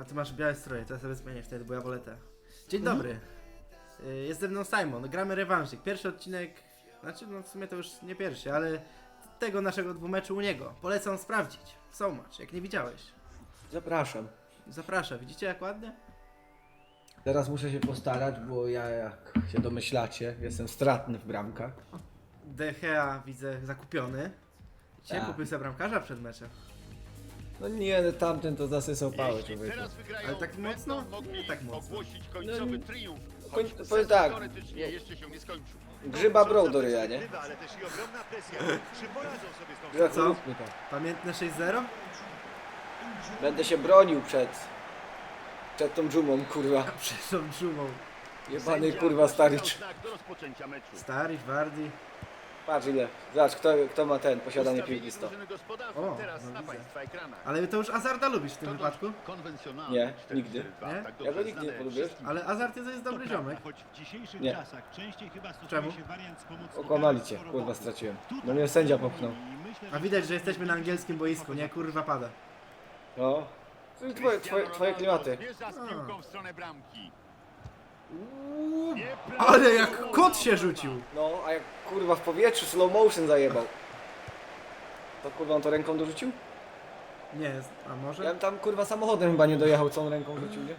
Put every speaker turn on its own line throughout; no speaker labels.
A ty masz białe stroje, to ja sobie zmienię wtedy, bo ja wolę te. Dzień dobry. Y, Jest ze mną Simon, gramy rewanżyk. Pierwszy odcinek, znaczy no w sumie to już nie pierwszy, ale tego naszego dwumeczu u niego. Polecam sprawdzić. So much, jak nie widziałeś.
Zapraszam.
Zapraszam, widzicie jak ładnie?
Teraz muszę się postarać, bo ja, jak się domyślacie, jestem stratny w bramkach.
DHA widzę zakupiony. Dzisiaj
Tak.
kupił sobie bramkarza przed meczem.
No nie, no tamten to zasysał pałę
Jeśli
człowieku.
teraz wygrają,
Ale tak mocno?
będą mogli
Nie tak mocno.
ogłosić końcowy
No,
triumf.
koń- powiem
sezon
tak.
teoretycznie jeszcze się nie skończył.
Grzyba brał do ryja, nie?
Ale też i ogromna presja. Czy poradzą sobie z tą
Co?
to.
Pamiętne 6-0?
Będę się bronił przed... Przed tą dżumą, kurwa.
Przed tą dżumą.
Jebany, kurwa, Staric.
dał znak do rozpoczęcia meczu.
Stary, Wardi.
Patrz ile. Zobacz, kto, kto ma ten, posiadanie piłki 100.
drużyny gospodarzy
O,
teraz
no
na
widzę.
Państwa ekranach.
Ale to już Azarda lubisz w tym
To
wypadku?
Nie,
4-4-2,
nigdy.
Nie?
tak
Ja
dobrze
go nigdy nie
znane
polubię.
wszystkim.
Ale Azard to jest dobry ziomek.
Choć w dzisiejszych
Nie.
czasach częściej chyba stosuje
Czemu?
się wariant z pomocnikami
Okłamali cię, kurwa, straciłem. No mnie sędzia popchnął.
i myślę,
A
że
widać, że jesteśmy na angielskim boisku, nie kurwa pada.
No. To Twoje, twoje, twoje klimaty.
Zmierza z piłką w stronę bramki.
Uuu, ale jak kot się rzucił!
No, a jak kurwa w powietrzu slow motion zajebał. To kurwa on to ręką dorzucił?
Nie, a
Ja
może?
bym tam kurwa samochodem chyba nie dojechał, co on ręką rzucił, nie?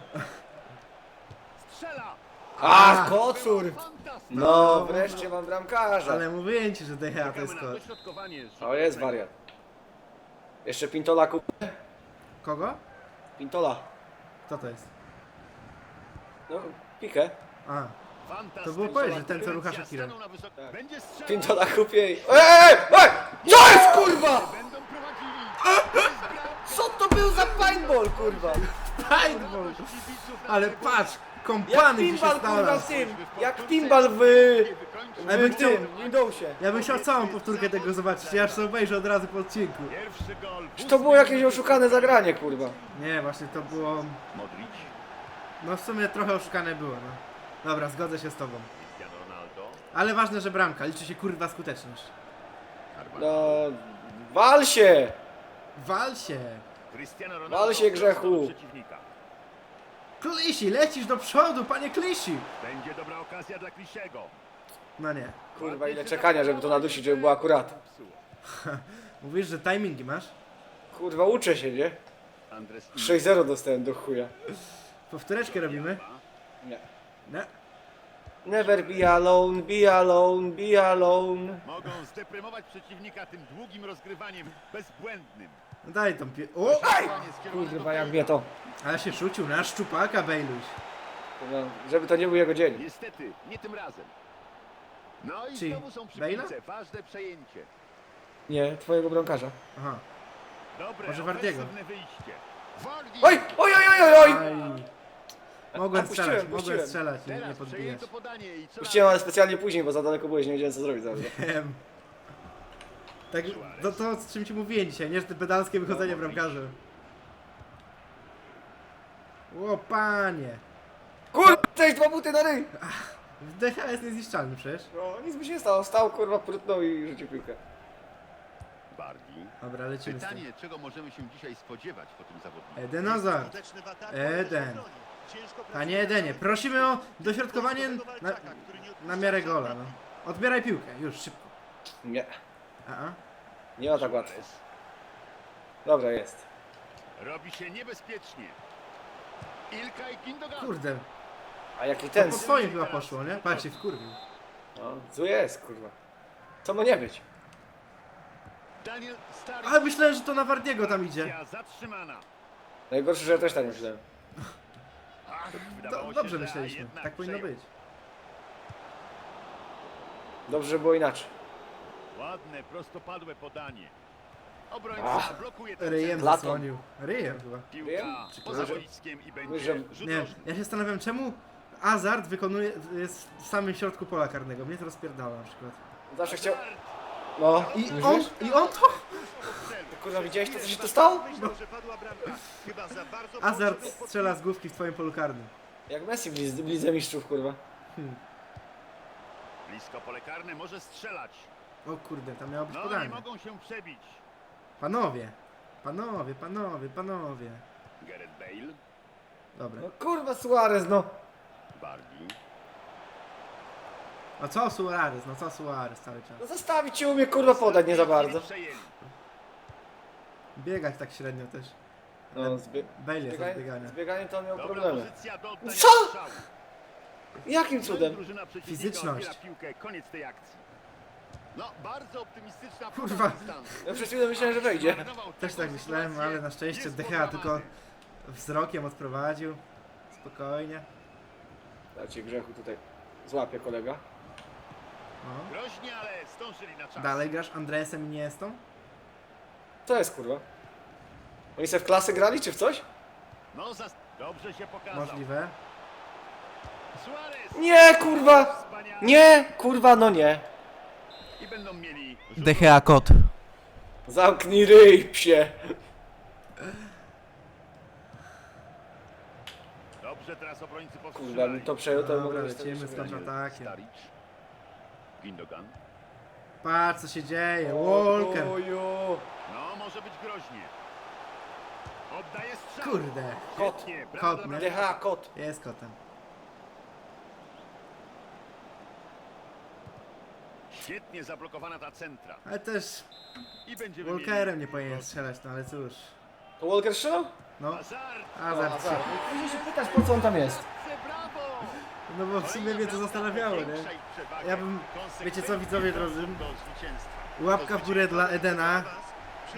Strzela!
A, kocur!
Fantastycznie!
No, wreszcie mam bramkarza.
Ale mówiłem ci, że DHA to jest kot.
dośrodkowanie z
O, jest wariat. Jeszcze Pintola kup...
Kogo?
Pintola.
Kto to jest?
No, pikę.
A, To było powiedzieć, że ten, co rucha
strzelał!
Pintola kupię i... Eee! Ej! Co jest kurwa? Co to był za paintball kurwa?
paintball! Ale patrz,
Jak
kompany się
pinball kurwa
znalazł.
tym! Jak pinball w...
Ja bym
w
chciał-
tym, Windowsie.
Ja bym chciał całą powtórkę tego zobaczyć, ja aż sobie obejrzę od razu po odcinku.
Czy to było jakieś oszukane zagranie kurwa?
Nie, właśnie to było...
Modric,
No w sumie trochę oszukane było, no. Dobra, zgodzę się z tobą.
Cristiano Ronaldo,
Ale ważne, że bramka, liczy się kurwa skuteczność.
Carvalho,
No... Wal się!
Wal się!
Cristiano Ronaldo
Wal się, grzechu.
prosto do przeciwnika.
Klisi, lecisz do przodu, panie Klisi!
Będzie dobra okazja dla Klisiego.
No nie.
Kurwa ile czekania, żeby to nadusić, żeby było akurat.
Mówisz, że timingi masz?
Kurwa uczę się, nie?
Andres
6-0 dostałem do chuja.
Powtóreczkę robimy?
Nie.
Nie.
Never be alone, be alone, be alone.
Mogą zdeprymować przeciwnika tym długim rozgrywaniem bezbłędnym.
No daj tą pie... O!
Skierowane
Kurwa jak mnie to.
Ale się rzucił na szczupaka, Bejluś.
Kurwa, żeby to nie był jego dzień.
Niestety, nie tym razem. No i
Czyli
znowu są przy
Bale'a?
piłce. Ważne przejęcie.
Nie, twojego bramkarza.
Aha.
Dobre,
Może Wardiego.
ofensywne wyjście. Wardi!
Oj, oj, oj, oj, oj!
Aj. Mogłem
puściłem,
strzelać, mogłem
puściłem.
strzelać, nie, nie podbijać.
i
Puściłem, ale specjalnie później, bo za daleko byłeś, nie wiedziałem co zrobić zaraz.
Wiem. Tak, to, to o czym ci mówiłem dzisiaj, nie? Że te pedalskie wychodzenie bramkarzy. O panie.
Kurwa, cześć, dwa buty na ryj!
DH jest niezniszczalny przecież.
No, nic by się nie stało. Stał, kurwa, prutnął i rzucił piłkę.
Bardi.
Dobra, lecimy z tym.
Pytanie, czego możemy się dzisiaj spodziewać po tym zawodniku?
Eden Hazard. Eden. Panie. Edenie, prosimy o dośrodkowanie na, na miarę gola. No. Odbieraj piłkę, już szybko.
Nie,
A, a.
nie ma tak łatwo. Dobra, jest.
Robi się niebezpiecznie. Ilka i Gindogan.
Kurde,
A jaki
to
ten?
po swoim chyba poszło, nie? Patrz się wkurwił.
No, zły jest, kurwa. Co ma nie być?
Daniel Stary.
Ale myślałem, że to na Wardiego tam idzie.
Zatrzymana.
Najgorsze, że ja też tak myślałem.
Do,
się,
dobrze
że
myśleliśmy,
jednak
tak powinno
przejął.
być.
Dobrze, było inaczej.
Ładne, prostopadłe podanie. Obrońca
Ach.
blokuje ten
Ryjem.
Lato.
zasłonił. Ryjem chyba.
Piłka
Ryjem?
poza boiskiem i będzie rzut
Nie,
rożny.
ja się zastanawiam, czemu Azard wykonuje, jest w samym środku pola karnego. Mnie to rozpierdala na przykład.
Zawsze chciał... No,
I on, i on to...
Kurwa, widziałeś to, co się tu stało?
Myślał, że padła bramka. Chyba za bardzo
Azard
poczuł pod-
strzela z główki w twoim polu karnym.
Jak Messi w Liz- w Lidze Mistrzów, kurwa.
Blisko pole karne może strzelać.
O kurde, tam miało być
No nie
podanie.
mogą się przebić.
Panowie, panowie, panowie, panowie.
Gareth Bale.
Dobra.
No kurwa Suarez, no.
Bardi.
No co Suarez, no co Suarez cały czas.
No zostawić ci umie kurwa podać nie za bardzo.
Przejęli.
Biegać tak średnio też.
No, zbie...
Bale jest od
zbieganie,
biegania.
zbieganie to on miał
Dobra
problemy.
pozycja do oddania
Co?
strzału.
Jakim
No
cudem?
Drużyna przeciwnika
Fizyczność.
odbiera piłkę. Koniec tej akcji. No, bardzo optymistyczna
Kurwa.
Ja przez chwilę myślałem, że wejdzie.
Też tak myślałem,
sytuację.
ale na szczęście
podłamany.
tylko wzrokiem odprowadził. Spokojnie.
Dajcie grzechu tutaj. Złapie kolega.
No.
Groźnie, ale zdążyli na czas.
Dalej grasz Andresem i Niestą?
Co jest kurwa? Oni sobie w klasy grali czy w coś?
No, zas- dobrze się pokazał.
Możliwe.
Suarez.
Nie kurwa!
Wspaniale.
Nie! Kurwa no nie!
I będą mieli rzut.
DHA kot.
Zamknij ryj, psie!
Dobrze, teraz obrońcy
Kurwa,
powstrzymali.
bym to przejął, to
Dobra,
mogę
lecimy z kontratakiem.
Gindogan.
Patrz co się dzieje, Walker.
Oju.
No, może być groźnie. Oddaje strzał.
Kurde,
Kot.
Świetnie, brawo
Kot,
dla
nie?
DH kot.
jest kotem.
Świetnie zablokowana ta centra.
Ale też
I będziemy
Walkerem nie
mieli...
powinien strzelać, no ale cóż.
To Walker strzelał?
No,
Hazard.
Azar.
Później się pytać po co on tam jest.
Brawo.
No bo w sumie mnie to zastanawiało, nie? Ja bym, wiecie co widzowie drodzy, łapka w górę dla Edena,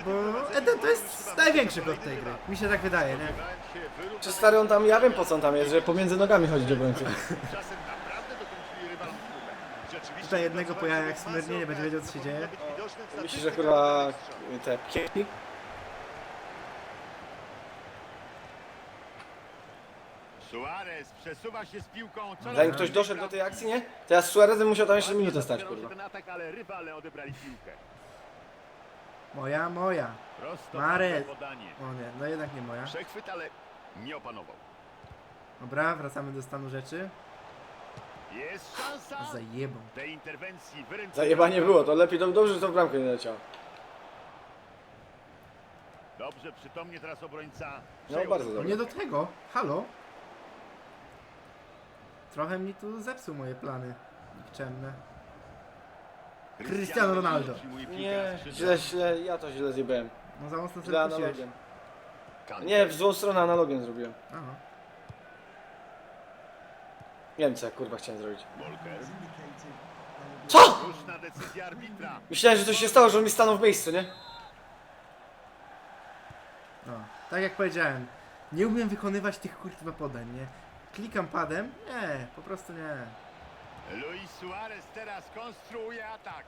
bo Eden to jest największy kot tej gry. Mi się tak wydaje, nie?
Czy stary on tam, ja wiem po co on tam jest, że pomiędzy nogami chodzi do obrońców.
Tutaj jednego
sobie
jak smyrnie, nie będzie wiedział co się dzieje.
Myślisz, że kurwa te kieki?
Suarez przesuwa się z piłką.
Zanim ktoś doszedł do tej akcji, nie? Teraz z Suarezem musiał tam jeszcze minutę stać, kurwa.
ten atak, ale rywale odebrali piłkę.
Moja, moja.
Prosto podanie.
O nie, no jednak nie moja.
Przechwyt, ale nie opanował.
Dobra, wracamy do stanu rzeczy.
Jest szansa.
Zajebą.
Tej interwencji wyręczyła.
Zajebanie było, to lepiej, dobrze, że to w bramkę nie leciało.
Dobrze, przytomnie teraz obrońca.
No
przejął
bardzo dobrze.
Nie do tego, halo? Trochę mi tu zepsuł moje plany nikczemne. Cristiano Ronaldo.
Nie, źle, źle, ja to źle zjebałem.
No za mocno
Źle analogiem. Nie, w złą stronę analogiem zrobiłem.
Aha.
Nie wiem co ja kurwa chciałem zrobić. Co?!
Słuszna decyzja arbitra.
Myślałem, że coś się stało, że on mi stanął w miejscu, nie?
No, tak jak powiedziałem, nie umiem wykonywać tych kurwa podań, nie? Klikam padem? Nie, po prostu nie.
Luis Suarez teraz konstruuje atak.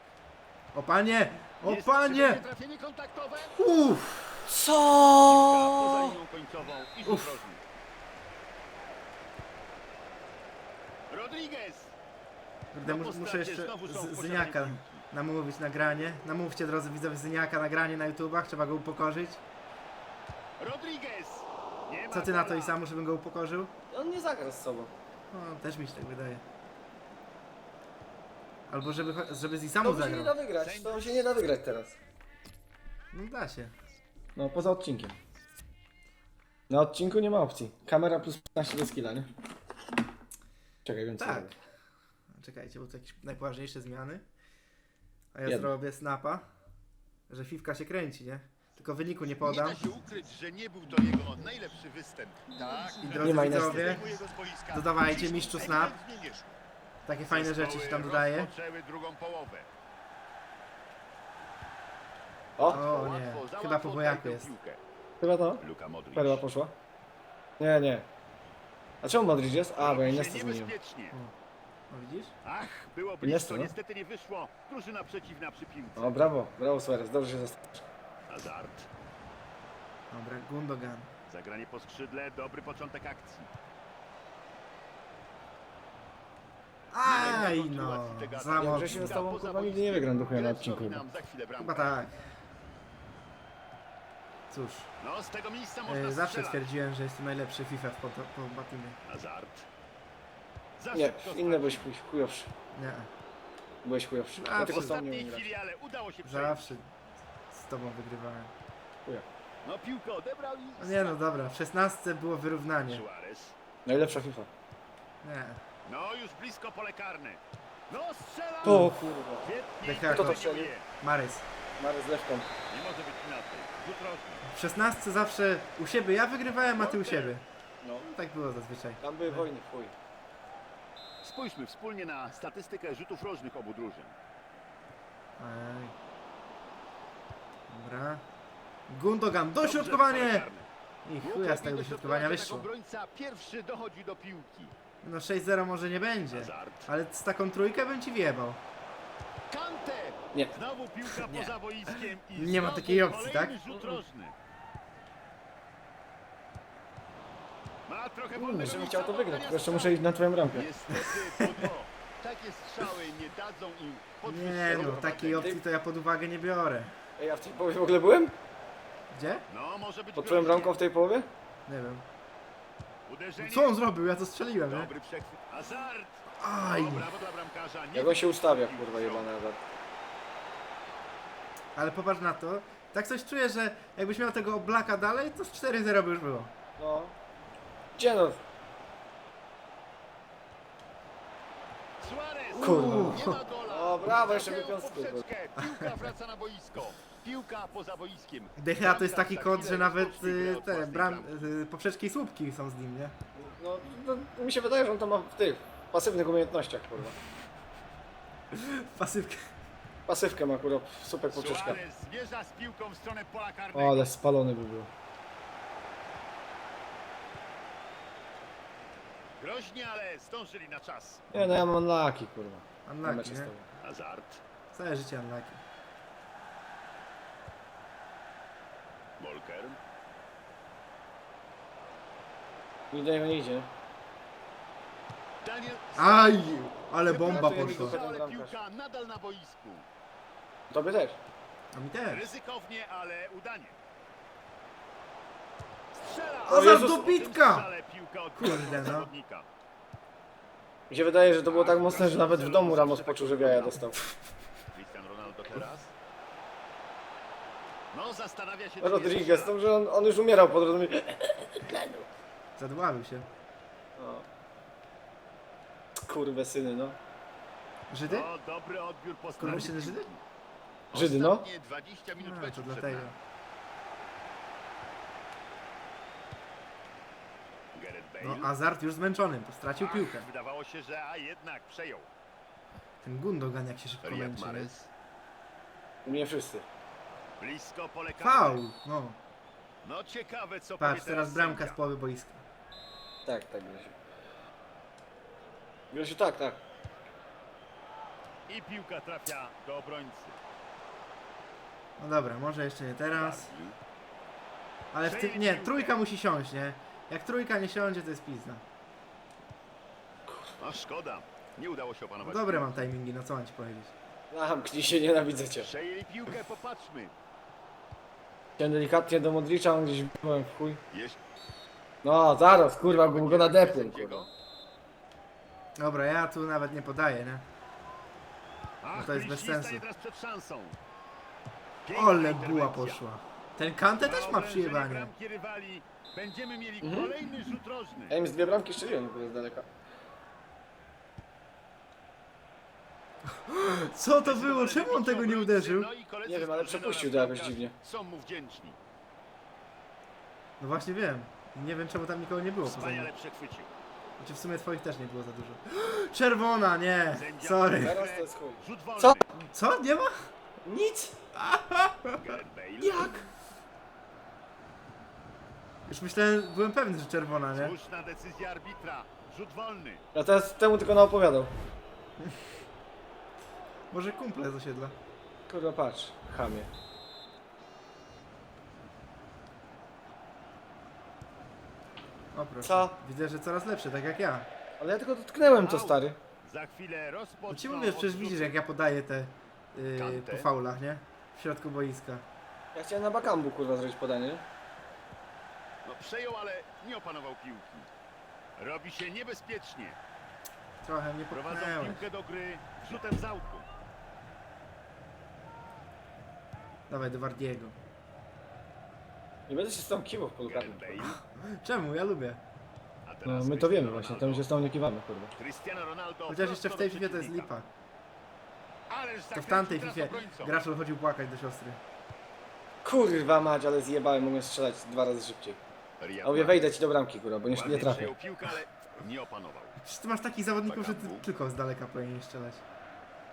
O panie! O
Jest
panie!
szybkie trafienie kontaktowe.
Uff!
Poza
Co?
linią końcową i rzut
Uff.
rożny. Rodriguez.
Kurde, mu-
po
muszę jeszcze z- Zyniaka namówić nagranie. Namówcie drodzy widzowie Zyniaka nagranie na YouTubach, trzeba go upokorzyć.
Rodriguez.
Co ty na to i sam, żebym go upokorzył?
On nie zagra z sobą.
No, też mi się tak wydaje. Albo żeby, cho- żeby z Isamu
To się nie da
zagrał.
wygrać, to się nie da wygrać teraz.
No da się.
No, poza odcinkiem. Na odcinku nie ma opcji. Kamera plus 15 do skilla, nie? Czekaj, wiem co
Tak.
robię.
Czekajcie, bo to jakieś najpoważniejsze zmiany. A ja
Jedno.
zrobię snapa, że Fifka się kręci, nie? Tylko wyniku nie
Nie
podam.
da się ukryć, że nie był to jego najlepszy występ. Tak,
I
Nie
drodzy
ma innej
widzowie, dodawajcie mistrzu snap.
nie.
Takie fajne rzeczy się tam dodaje.
Drugą połowę.
O,
O nie,
Łatwo,
chyba po bojaku
oddaje
jest.
piłkę.
chyba to.
Luka Modric.
Perła poszła. Nie, nie. A czemu Modric jest? A, bo ja
Robi
Iniesta
się
zmieniłem.
niebezpiecznie.
No widzisz?
Ach, było
Iniesta,
blisko,
no.
niestety nie wyszło. Drużyna przeciwna przy piłce.
O, brawo, brawo Suarez, dobrze się zastawisz.
Hazard.
Dobra, Gundogan.
Zagranie po skrzydle, dobry początek akcji.
Aj no, za mocno.
Grzesiu z tobą, kurwa, nigdy nie wygram duchu ja na odcinku chyba.
nam za chwilę
Chyba
bramkę.
tak. Cóż,
No, z tego miejsca
e,
można
zawsze
strzelać.
twierdziłem, że jestem najlepszy FIFA w po, po Batimie.
Hazard. Za
Nie,
szybko
inne byłeś chuj- chujowszy.
Nie,
Byłeś chujowszy.
Zawsze.
Ja tylko
W
nie
ostatniej chwili, ale udało się przejąć.
zawsze z tobą wygrywałem.
No piłkę odebrał i...
No nie no dobra, w 16 było wyrównanie.
Suarez.
Najlepsza FIFA.
Nie.
No już blisko pole karne. No strzela!
O kurwa.
Świetnie.
Kto to strzelił?
Marys.
Mary z lewką.
Nie może być inaczej. Rzut rożny.
W 16 zawsze u siebie ja wygrywałem, a ty u siebie.
No.
No, tak było zazwyczaj.
Tam były wojny, chuj.
Spójrzmy wspólnie na statystykę rzutów rożnych obu drużyn.
Ej. Gundogan, dośrodkowanie! I chuja z tego dośrodkowania wyszło.
tego Obrońca pierwszy dochodzi do piłki.
No 6-0 może nie będzie. Ale z taką trójkę bym ci.
Kante!
Nie.
Znowu piłka
Nie.
poza boiskiem i
Nie ma
znowu
takiej opcji,
kolejny
tak?
rzut rożny. Ma trochę wolnego
żebym chciał to
do
wygrać, tylko jeszcze muszę iść na twoją bramkę.
Niestety, Podro. Takie strzały nie dadzą im
Nie no,
prowadzenia.
takiej opcji to ja pod uwagę nie biorę.
Ej, ja w tej połowie w ogóle byłem?
Gdzie?
No, może być
Pod twoją
groźnie.
bramką w tej połowie?
Nie wiem.
Uderzenie.
Co on zrobił? Ja to strzeliłem, nie?
Dobry przechwyt. Hazard.
Aj!
O, brawo dla bramkarza. Nie
Jak on się ustawia, kurwa, jebana Hazard.
Ale popatrz na to. Tak coś czuję, że jakbyś miał tego Blaka dalej, to z 4-0 by już było.
No. Gdzie no?
Suarez.
Kurwa.
Nie ma gola.
O, brawo, jeszcze wypiąstkę,
poprzeczkę. Piłka wraca na boisko. Piłka poza boiskiem.
DHA to jest taki
za
że nawet y,
od
te bram, y, poprzeczki i słupki są z nim, nie?
No, no, mi się wydaje, że on to ma w tych pasywnych umiejętnościach, kurwa.
Pasywkę.
Pasywkę ma, kurwa, super poprzeczka.
Suarez zmierza z piłką w stronę pola karnego.
O, ale spalony by był.
Groźnie, ale zdążyli na czas.
Nie, no ja mam laki, kurwa. Na
Unlucky,
z
nie?
tobą.
Hazard.
Całe życie unlucky.
Do niego nie idzie.
Daniel.
Aj! Ale bomba
Wyplatuje mi
poszła.
Ale piłka nadal na boisku.
Tobie też.
A mi też.
Ryzykownie, ale udanie. Strzela!
O,
Jezus.
za dobitka!
Ale piłka od
Kurde, no.
zawodnika.
Mi się wydaje, że to było tak mocne, że nawet w domu Ramos poczuł, że jaja dostał.
Cristian Ronaldo teraz. No, zastanawia się, czy
Rodriguez, to że on, on już umierał po drodze.
Zadławił się.
Kurwe syny, no.
Żydy?
O, dobry odbiór po
się Żydy?
Żydy, no.
Ostatnie 20 minut
A,
meczu
to
przed
dlatego.
nami. Gareth Bale.
No, Azart już zmęczony, to stracił
Ach,
piłkę.
Wydawało się, że a jednak przejął.
Ten Gundogan jak się szybko
Riyad
męczy. nie?
Mahrez.
U mnie wszyscy.
Blisko pole karne.
Faul! No.
No ciekawe co
Patrz, teraz bramka z
sędzia.
połowy boiska.
Tak, tak, Grzesiu. Grzesiu, tak, tak.
I piłka trafia do obrońcy.
No dobra, może jeszcze nie teraz. Ale w ty... nie, trójka musi siąść, nie? Jak trójka nie siądzie, to jest pizda.
No szkoda. Nie udało się
No
opanować.
dobre mam timingi, no co mam ci powiedzieć.
Zamknij się, nienawidzę cię.
Przejęli piłkę, popatrzmy.
Chciałem delikatnie do Modricza, on gdzieś byłem w chuj. No, zaraz, kurwa, bo go kurwa.
Dobra, ja tu nawet nie podaję, nie? No to jest bez sensu. Ole buła poszła. Ten Kante też ma przyjebanie.
Będziemy mieli
Mhm.
kolejny rzut rożny.
Ja im z dwie bramki strzeliłem, kurwa, z daleka.
Co to było? Czemu on tego nie uderzył?
No
Nie wiem, ale przepuścił to jakoś dziwnie.
Są mu wdzięczni.
No właśnie wiem. Nie wiem czemu tam nikogo nie było poza nim.
Wspaniale przechwycił.
Znaczy w sumie twoich też nie było za dużo. Czerwona, nie! Sorry.
Teraz to jest chuj.
Rzut wolny.
Co?
Co? Nie ma?
Nic! Jak?
Już myślałem, byłem pewny, że czerwona, nie?
Słuszna decyzja arbitra. Rzut wolny.
Ja teraz temu tylko naopowiadał.
Może kumple z osiedla.
Kurwa, patrz, chamie.
O proszę.
Co?
Widzę, że coraz lepsze, tak jak ja.
Ale ja tylko dotknęłem to, stary.
Za chwilę
No ci mówię, przecież widzisz jak ja podaję te yy,
Kante.
po faulach, nie? W środku boiska.
Ja chciałem na bakambu, kurwa, zrobić podanie. nie?
No, przejął, ale nie opanował piłki. Robi się niebezpiecznie.
Trochę mnie
Prowadzą piłkę do gry rzutem z autu.
Dawaj do Wardiego.
Nie będę się z tą kiwał w polu
Gareth
karnym.
Bale.
Czemu? Ja lubię.
A teraz
No my to
Cristiano
wiemy właśnie, to my się z tą nie kiwamy.
Cristiano Ronaldo
Chociaż jeszcze w tej FIFA to jest lipa. To w tamtej FIFA gracz chodził płakać do siostry.
Kurwa mać, ale zjebałem, mogę strzelać dwa razy szybciej. A mówię, wejdę ci do bramki, kurwa, bo nie, nie trafię.
piłkę, ale nie opanował.
Przecież ty masz takich zawodników, że ty tylko z daleka powinieneś strzelać.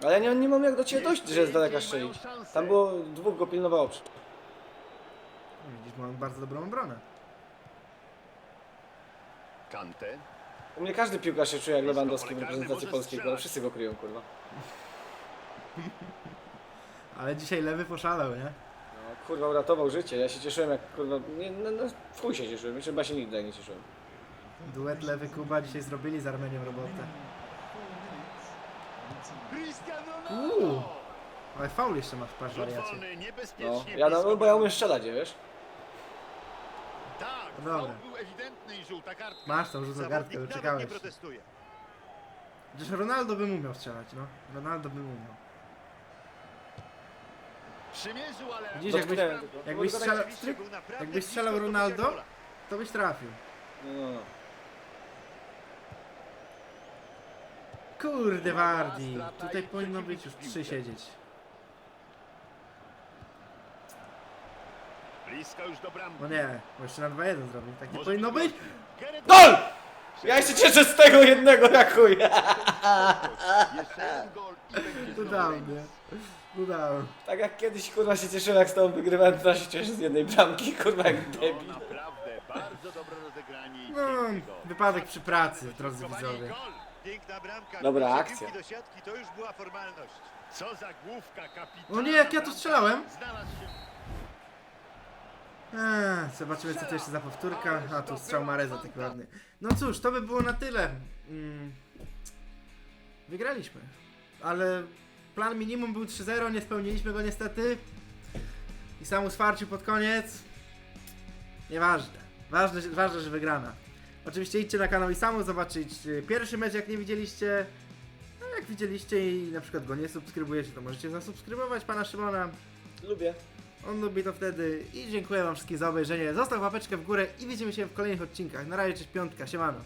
Ale ja nie, nie mam jak do ciebie dojść, że z daleka strzelić. Tam było, dwóch go pilnowało. przy-
No Widzisz, mam bardzo dobrą obronę.
Kante.
U mnie każdy piłkarz się czuje jak Lewandowski w reprezentacji polskiej,
strzelać.
Wszyscy go kryją, kurwa.
Ale dzisiaj lewy poszalał, nie?
No, kurwa, uratował życie. Ja się cieszyłem jak, kurwa, nie, no, no w chuj się cieszyłem. Jeszcze chyba się nigdy nie cieszyłem.
Duet lewy Kuba dzisiaj zrobili z Armenią robotę. Uuu. Ale faul jeszcze masz, patrz wariacie.
No,
niebezpiecznie
ja, no, bo ja umiem strzelać, wiesz?
Tak,
No dobra.
faul był ewidentny i żółta kartka.
Masz tą rzutną kartkę,
Zawodnik nawet nie
doczekałeś. się.
protestuje.
Przecież Ronaldo bym umiał strzelać, no. Ronaldo bym umiał.
Przymierzył, ale...
Widzisz, jakbyś,
Dotknąłem tylko.
jakbyś, strzelał,
był
jakbyś
blisko
strzelał Ronaldo, to byś trafił.
No, no, no.
Kurde Wardi, tutaj powinno być już trzy siedzieć.
Blisko już do bramki.
No nie, bo jeszcze na 2-1 zrobił. Tak nie
Może
powinno być.
Gareth
GOL!
Bale.
Ja się cieszę z tego jednego, jak chuj!
Jeszcze jeden gol i będzie znowu
Udał
remis.
mnie. Udał.
Tak jak kiedyś, kurwa, się cieszyłem, jak z tobą wygrywałem, teraz się cieszę z jednej bramki, kurwa, jak
No
debil.
naprawdę, bardzo dobre rozegranie i
No,
piękny gol.
wypadek przy pracy, drodzy
i
widzowie.
gol.
Piękna bramka.
Dobra akcja.
do siatki to już była formalność.
Co za główka kapitana.
O nie, jak ja tu strzelałem.
Znalazł się
Eee, zobaczymy co to jeszcze za powtórka. A tu strzał Mareza tak ładny. No cóż, to by było na tyle. Mm. Wygraliśmy. Ale plan minimum był 3-0, nie spełniliśmy go niestety. I sam uswarcił pod koniec. Nieważne. Ważne, ważne, że wygrana. Oczywiście idźcie na kanał i samo zobaczyć y, pierwszy mecz jak nie widzieliście. No jak widzieliście i na przykład go nie subskrybujecie, to możecie zasubskrybować pana Szymona.
Lubię.
On lubi to wtedy i dziękuję wam wszystkim za obejrzenie. Zostaw łapeczkę w górę i widzimy się w kolejnych odcinkach. Na razie, cześć piątka, siemano.